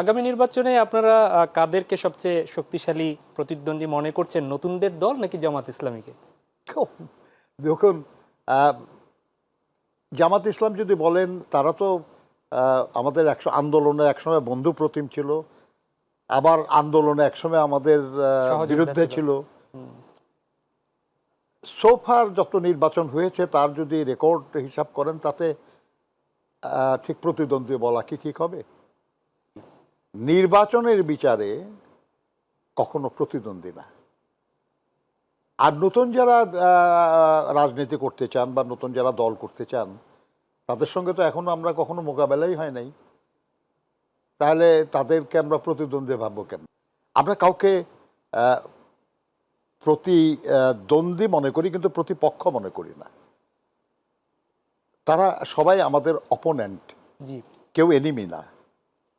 আগামী নির্বাচনে আপনারা কাদেরকে সবচেয়ে শক্তিশালী প্রতিদ্বন্দ্বী মনে করছেন? নতুনদের দল নাকি জামাত ইসলামীকে? দেখুন জামাত ইসলাম যদি বলেন তারা তো আমাদের একশো আন্দোলনে একসময় বন্ধু প্রতিম ছিল। আবার আন্দোলনে একসময় আমাদের বিরুদ্ধে। ছিল। সোফার যত নির্বাচন হয়েছে তার যদি রেকর্ড হিসাব করেন তাতে ঠিক প্রতিদ্বন্দ্বী বলা কি ঠিক হবে? নির্বাচনের বিচারে কখনো প্রতিদ্বন্দ্বী না। আর নতুন যারা রাজনীতি করতে চান বা নতুন যারা দল করতে চান তাদের সঙ্গে তো এখনও আমরা কখনো মোকাবেলাই হয় নাই। তাহলে তাদেরকে আমরা প্রতিদ্বন্দ্বী ভাববো কেন? আমরা কাউকে প্রতিদ্বন্দ্বী মনে করি কিন্তু প্রতিপক্ষ মনে করি না। তারা সবাই আমাদের অপোনেন্ট কেউ এনিমি না।